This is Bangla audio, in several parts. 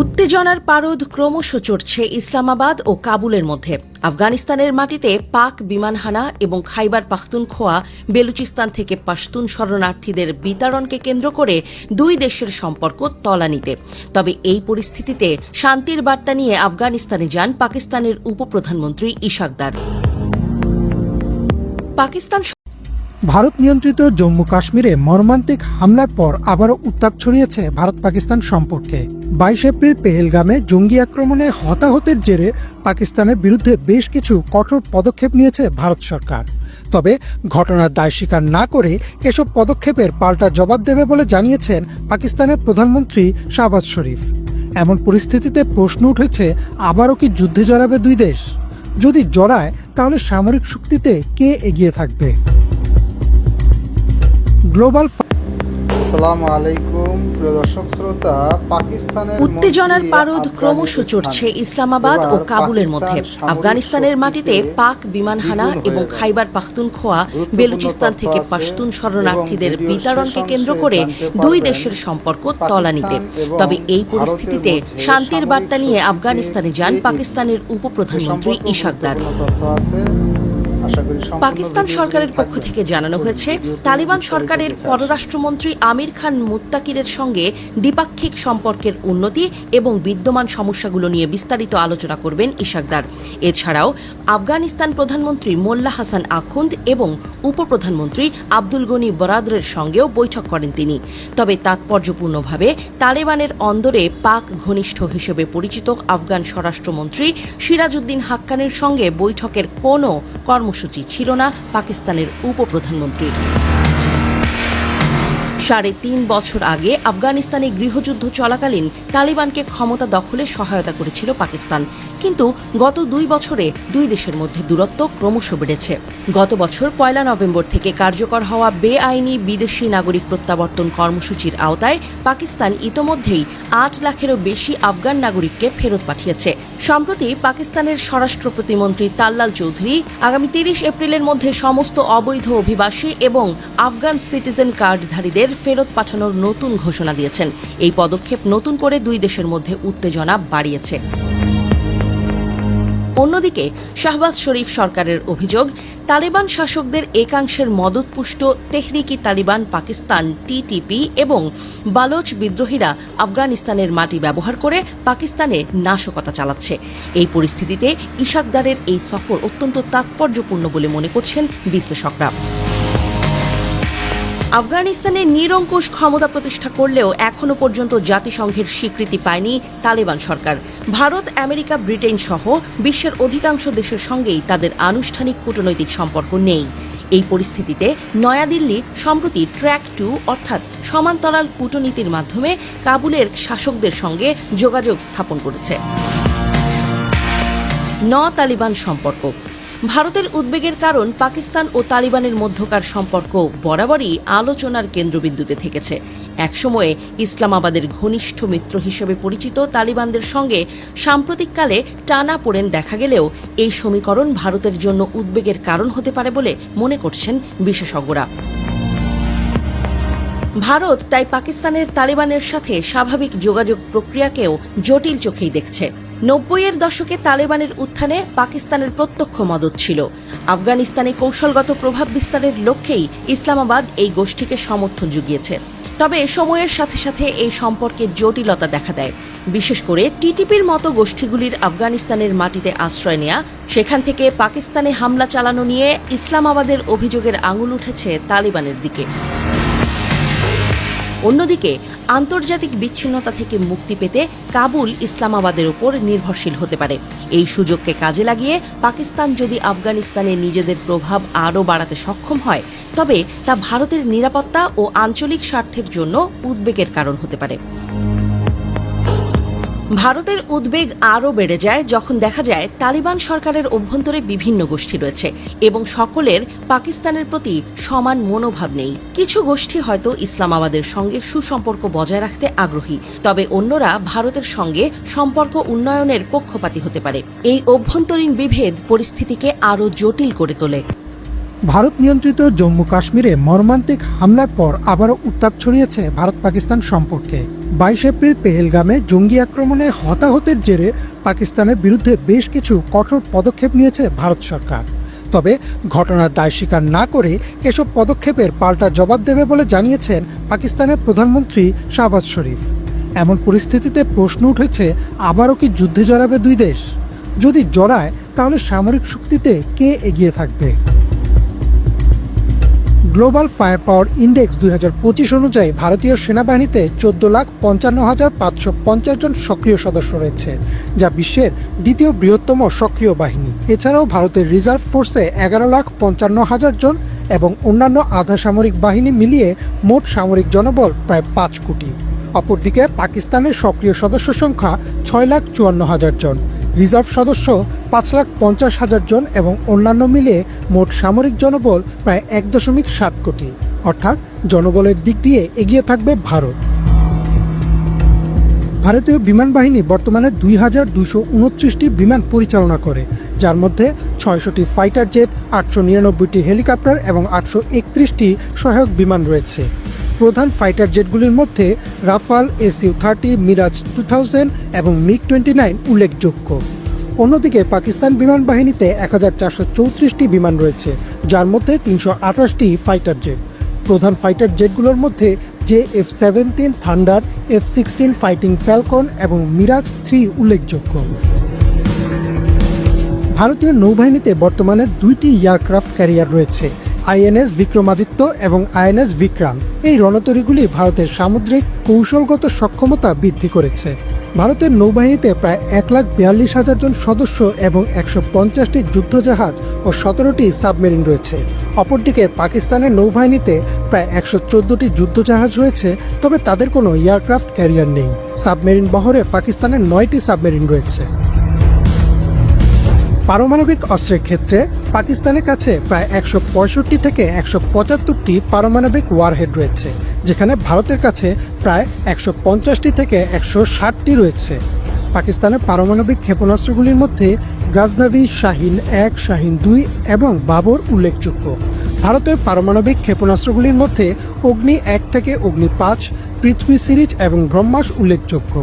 উত্তেজনার পারদ ক্রমশ চড়ছে ইসলামাবাদ ও কাবুলের মধ্যে। আফগানিস্তানের মাটিতে পাক বিমান হানা এবং খাইবার পাখতুনখোয়া, বেলুচিস্তান থেকে পাশতুন শরণার্থীদের বিতরণকে কেন্দ্র করে দুই দেশের সম্পর্ক তলানিতে। তবে এই পরিস্থিতিতে শান্তির বার্তা নিয়ে আফগানিস্তানে যান পাকিস্তানের উপপ্রধানমন্ত্রী ইশাকদার। পাকিস্তান ভারত নিয়ন্ত্রিত জম্মু কাশ্মীরে মর্মান্তিক হামলার পর আবারও উত্তাপ ছড়িয়েছে ভারত পাকিস্তান সম্পর্কে। বাইশ এপ্রিল পেহেলগামে জঙ্গি আক্রমণে হতাহতের জেরে পাকিস্তানের বিরুদ্ধে বেশ কিছু কঠোর পদক্ষেপ নিয়েছে ভারত সরকার। তবে ঘটনার দায় স্বীকার না করে এসব পদক্ষেপের পাল্টা জবাব দেবে বলে জানিয়েছেন পাকিস্তানের প্রধানমন্ত্রী শাহবাজ শরীফ। এমন পরিস্থিতিতে প্রশ্ন উঠেছে, আবারও কি যুদ্ধে জড়াবে দুই দেশ? যদি জড়ায়, তাহলে সামরিক শক্তিতে কে এগিয়ে থাকবে? গ্লোবাল আসসালামু আলাইকুম প্রিয় দর্শক শ্রোতা পাকিস্তানের উত্তেজনার পারদ ক্রমশ চড়ছে ইসলামাবাদ ও কাবুলের মধ্যে। আফগানিস্তানের মাটিতে পাক বিমান হানা এবং খাইবার পাখতুনখোয়া বেলুচিস্তান থেকে পাশতুন শরণার্থীদের বিতরণকে কেন্দ্র করে দুই দেশের সম্পর্ক তলানিতে। তবে এই পরিস্থিতিতে শান্তির বার্তা নিয়ে আফগানিস্তানে যান পাকিস্তানের উপপ্রধানমন্ত্রী ইশাকদার। পাকিস্তান সরকারের পক্ষ থেকে জানানো হয়েছে তালিবান সরকারের পররাষ্ট্রমন্ত্রী আমির খান মুত্তাকিরের সঙ্গে দ্বিপাক্ষিক সম্পর্কের উন্নতি এবং বিদ্যমান সমস্যাগুলো নিয়ে বিস্তারিত আলোচনা করবেন ইশাকদার। এছাড়াও আফগানিস্তান প্রধানমন্ত্রী মোল্লা হাসান আখুন্দ এবং উপপ্রধানমন্ত্রী আব্দুল গনি বরাদরের সঙ্গেও বৈঠক করেন তিনি। তবে তাৎপর্যপূর্ণভাবে তালেবানের অন্দরে পাক ঘনিষ্ঠ হিসেবে পরিচিত আফগান স্বরাষ্ট্রমন্ত্রী সিরাজউদ্দিন হাক্কানের সঙ্গে বৈঠকের কোনো কর্মসূচি ছিল না পাকিস্তানের উপপ্রধানমন্ত্রীর। সাড়ে তিন বছর আগে আফগানিস্তানে গৃহযুদ্ধ চলাকালীন তালিবানকে ক্ষমতা দখলে সহায়তা করেছিল পাকিস্তান। কিন্তু গত দুই বছরে দুই দেশের মধ্যে দূরত্ব ক্রমশ বেড়েছে। গত বছর পয়লা নভেম্বর থেকে কার্যকর হওয়া বেআইনি বিদেশি নাগরিক প্রত্যাবর্তন কর্মসূচির আওতায় পাকিস্তান ইতোমধ্যেই আট লাখেরও বেশি আফগান নাগরিককে ফেরত পাঠিয়েছে। সম্প্রতি পাকিস্তানের স্বরাষ্ট্র প্রতিমন্ত্রী তাল্লাল চৌধুরী আগামী তিরিশ এপ্রিলের মধ্যে সমস্ত অবৈধ অভিবাসী এবং আফগান সিটিজেন কার্ডধারীদের ফেরত পাঠানোর নতুন ঘোষণা দিয়েছেন। এই পদক্ষেপ নতুন করে দুই দেশের মধ্যে উত্তেজনা বাড়িয়েছে। অন্যদিকে, শাহবাজ শরীফ সরকারের অভিযোগ, তালেবান শাসকদের একাংশের মদতপুষ্ট তেহরিকি তালিবান পাকিস্তান টিটিপি এবং বালোচ বিদ্রোহীরা আফগানিস্তানের মাটি ব্যবহার করে পাকিস্তানে নাশকতা চালাচ্ছে। এই পরিস্থিতিতে ইশাকদারের এই সফর অত্যন্ত তাৎপর্যপূর্ণ বলে মনে করছেন বিশ্লেষকরা। আফগানিস্তানে নিরঙ্কুশ ক্ষমতা প্রতিষ্ঠা করলেও এখনও পর্যন্ত জাতিসংঘের স্বীকৃতি পায়নি তালেবান সরকার। ভারত, আমেরিকা, ব্রিটেন সহ বিশ্বের অধিকাংশ দেশের সঙ্গেই তাদের আনুষ্ঠানিক কূটনৈতিক সম্পর্ক নেই। এই পরিস্থিতিতে নয়াদিল্লি সম্প্রতি ট্র্যাক টু অর্থাৎ সমান্তরাল কূটনীতির মাধ্যমে কাবুলের শাসকদের সঙ্গে যোগাযোগ স্থাপন করেছে। ন তালিবান সম্পর্ক। ভারতের উদ্বেগের কারণ পাকিস্তান ও তালিবানের মধ্যকার সম্পর্ক বরাবরই আলোচনার কেন্দ্রবিন্দুতে থেকেছে। একসময়ে ইসলামাবাদের ঘনিষ্ঠ মিত্র হিসেবে পরিচিত তালিবানদের সঙ্গে সাম্প্রতিককালে টানা পড়েন দেখা গেলেও এই সমীকরণ ভারতের জন্য উদ্বেগের কারণ হতে পারে বলে মনে করছেন বিশেষজ্ঞরা। ভারত তাই পাকিস্তানের তালিবানের সাথে স্বাভাবিক যোগাযোগ প্রক্রিয়াকেও জটিল চোখেই দেখছে। নব্বইয়ের দশকে তালেবানের উত্থানে পাকিস্তানের প্রত্যক্ষ মদত ছিল। আফগানিস্তানে কৌশলগত প্রভাব বিস্তারের লক্ষ্যেই ইসলামাবাদ এই গোষ্ঠীকে সমর্থন জুগিয়েছে। তবে এ সময়ের সাথে সাথে এই সম্পর্কে জটিলতা দেখা দেয়। বিশেষ করে টিটিপির মতো গোষ্ঠীগুলির আফগানিস্তানের মাটিতে আশ্রয় নেয়া, সেখান থেকে পাকিস্তানে হামলা চালানো নিয়ে ইসলামাবাদের অভিযোগের আঙুল উঠেছে তালিবানের দিকে। অন্যদিকে, আন্তর্জাতিক বিচ্ছিন্নতা থেকে মুক্তি পেতে কাবুল ইসলামাবাদের উপর নির্ভরশীল হতে পারে। এই সুযোগকে কাজে লাগিয়ে পাকিস্তান যদি আফগানিস্তানে নিজেদের প্রভাব আরও বাড়াতে সক্ষম হয়, তবে তা ভারতের নিরাপত্তা ও আঞ্চলিক স্বার্থের জন্য উদ্বেগের কারণ হতে পারে। ভারতের উদ্বেগ আরও বেড়ে যায় যখন দেখা যায় তালিবান সরকারের অভ্যন্তরে বিভিন্ন গোষ্ঠী রয়েছে এবং সকলের পাকিস্তানের প্রতি সমান মনোভাব নেই। কিছু গোষ্ঠী হয়তো ইসলামাবাদের সঙ্গে সুসম্পর্ক বজায় রাখতে আগ্রহী, তবে অন্যরা ভারতের সঙ্গে সম্পর্ক উন্নয়নের পক্ষপাতী হতে পারে। এই অভ্যন্তরীণ বিভেদ পরিস্থিতিকে আরও জটিল করে তোলে। ভারত নিয়ন্ত্রিত জম্মু কাশ্মীরে মর্মান্তিক হামলার পর আবারও উত্তাপ ছড়িয়েছে ভারত পাকিস্তান সম্পর্কে। বাইশ এপ্রিল পেহেলগামে জঙ্গি আক্রমণে হতাহতের জেরে পাকিস্তানের বিরুদ্ধে বেশ কিছু কঠোর পদক্ষেপ নিয়েছে ভারত সরকার। তবে ঘটনার দায় স্বীকার না করে এসব পদক্ষেপের পাল্টা জবাব দেবে বলে জানিয়েছেন পাকিস্তানের প্রধানমন্ত্রী শাহবাজ শরীফ। এমন পরিস্থিতিতে প্রশ্ন উঠেছে, আবারও কি যুদ্ধে জড়াবে দুই দেশ? যদি জড়ায়, তাহলে সামরিক শক্তিতে কে এগিয়ে থাকবে? গ্লোবাল ফায়ার পাওয়ার ইন্ডেক্স দুই হাজার পঁচিশ অনুযায়ী ভারতীয় সেনাবাহিনীতে চোদ্দ লাখ পঞ্চান্ন হাজার পাঁচশো পঞ্চাশ জন সক্রিয় সদস্য রয়েছে, যা বিশ্বের দ্বিতীয় বৃহত্তম সক্রিয় বাহিনী। এছাড়াও ভারতের রিজার্ভ ফোর্সে এগারো লাখ পঞ্চান্ন হাজার জন এবং অন্যান্য আধা সামরিক বাহিনী মিলিয়ে মোট সামরিক জনবল প্রায় পাঁচ কোটি। অপরদিকে পাকিস্তানের সক্রিয় সদস্য সংখ্যা ছয় লাখ চুয়ান্ন হাজার জন। রিজার্ভ সদস্য পাঁচ লাখ পঞ্চাশ হাজার জন এবং অন্যান্য মিলিয়ে মোট সামরিক জনবল প্রায় এক দশমিক সাত কোটি। অর্থাৎ জনবলের দিক দিয়ে এগিয়ে থাকবে ভারত। ভারতীয় বিমান বাহিনী বর্তমানে দুই হাজার দুশো উনত্রিশটি বিমান পরিচালনা করে, যার মধ্যে ছয়শটি ফাইটার জেট, আটশো নিরানব্বইটি হেলিকপ্টার এবং আটশো একত্রিশটি সহায়ক বিমান রয়েছে। প্রধান ফাইটার জেটগুলির মধ্যে Rafale SU thirty, Mirage two thousand এবং মিগ টোয়েন্টি নাইন উল্লেখযোগ্য। অন্যদিকে পাকিস্তান বিমান বাহিনীতে এক হাজার চারশো চৌত্রিশটি বিমান রয়েছে, যার মধ্যে তিনশো আঠাশটি ফাইটার জেট। প্রধান ফাইটার জেটগুলোর মধ্যে J F seventeen Thunder, F sixteen Fighting Falcon এবং মিরাজ থ্রি উল্লেখযোগ্য। ভারতীয় নৌবাহিনীতে বর্তমানে দুইটি এয়ারক্রাফট ক্যারিয়ার রয়েছে আইএনএস বিক্রমাদিত্য এবং আইএনএস বিক্রান্ত। এই রণতরীগুলি ভারতের সামুদ্রিক কৌশলগত সক্ষমতা বৃদ্ধি করেছে। ভারতের নৌবাহিনীতে প্রায় এক লাখ বিয়াল্লিশ হাজার জন সদস্য এবং একশো পঞ্চাশটি যুদ্ধজাহাজ ও সতেরোটি সাবমেরিন রয়েছে। অপরদিকে পাকিস্তানের নৌবাহিনীতে প্রায় একশো চোদ্দোটি যুদ্ধজাহাজ রয়েছে, তবে তাদের কোনো এয়ারক্রাফট ক্যারিয়ার নেই। সাবমেরিন বহরে পাকিস্তানের নয়টি সাবমেরিন রয়েছে। পারমাণবিক অস্ত্রের ক্ষেত্রে পাকিস্তানের কাছে প্রায় একশো পঁয়ষট্টি থেকে একশো পঁচাত্তরটি পারমাণবিক ওয়ারহেড রয়েছে, যেখানে ভারতের কাছে প্রায় একশো পঞ্চাশটি থেকে একশো ষাটটি রয়েছে। পাকিস্তানের পারমাণবিক ক্ষেপণাস্ত্রগুলির মধ্যে গাজনাভি শাহিন এক, শাহিন দুই এবং বাবর উল্লেখযোগ্য। ভারতের পারমাণবিক ক্ষেপণাস্ত্রগুলির মধ্যে অগ্নি এক থেকে অগ্নি পাঁচ, পৃথ্বী সিরিজ এবং ব্রহ্মাস উল্লেখযোগ্য।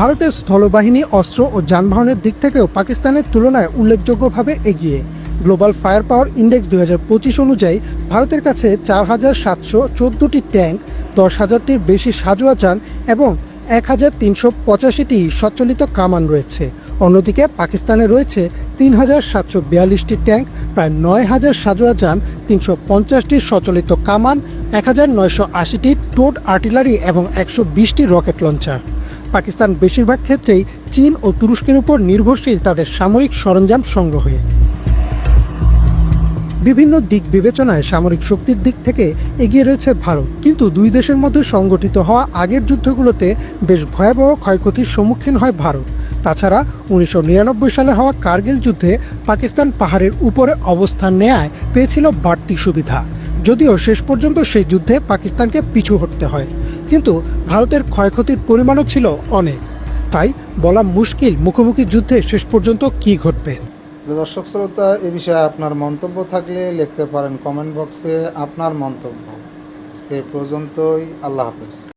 ভারতের স্থলবাহিনী, অস্ত্র ও যানবাহনের দিক থেকেও পাকিস্তানের তুলনায় উল্লেখযোগ্যভাবে এগিয়ে। গ্লোবাল ফায়ার পাওয়ার ইন্ডেক্স দুই হাজার পঁচিশ অনুযায়ী ভারতের কাছে চার হাজার সাতশো চোদ্দোটি ট্যাঙ্ক, দশ হাজারটির বেশি সাজোয়া যান এবং এক হাজার তিনশো পঁচাশিটি সচ্চলিত কামান রয়েছে। অন্যদিকে পাকিস্তানে রয়েছে তিন হাজার সাতশো বিয়াল্লিশটি ট্যাঙ্ক, প্রায় নয় হাজার সাজোয়া যান, তিনশো পঞ্চাশটি সচলিত কামান, এক হাজার নয়শো আশিটি টোট আর্টিলারি এবং একশো বিশটি রকেট লঞ্চার। পাকিস্তান বেশিরভাগ ক্ষেত্রেই চীন ও তুরস্কের উপর নির্ভরশীল তাদের সামরিক সরঞ্জাম সংগ্রহে বিভিন্ন দিক বিবেচনায় সামরিক শক্তির দিক থেকে এগিয়ে রয়েছে ভারত। কিন্তু দুই দেশের মধ্যে সংগঠিত হওয়া আগের যুদ্ধগুলোতে বেশ ভয়াবহ ক্ষয়ক্ষতির সম্মুখীন হয় ভারত। তাছাড়া উনিশশো নিরানব্বই সালে হওয়া কার্গিল যুদ্ধে পাকিস্তান পাহাড়ের উপরে অবস্থান নেয়ায় পেয়েছিল বাড়তি সুবিধা। যদিও শেষ পর্যন্ত সেই যুদ্ধে পাকিস্তানকে পিছু হটতে হয়। কিন্তু ভারতের ক্ষয়ক্ষতির পরিমাণও ছিল অনেক। তাই বলা মুশকিল মুখোমুখি যুদ্ধে শেষ পর্যন্ত কি ঘটবে। দর্শক শ্রোতা, এ বিষয়ে আপনার মন্তব্য থাকলে লিখতে পারেন কমেন্ট বক্সে আপনার মন্তব্য। এ পর্যন্তই, আল্লাহ হাফেজ।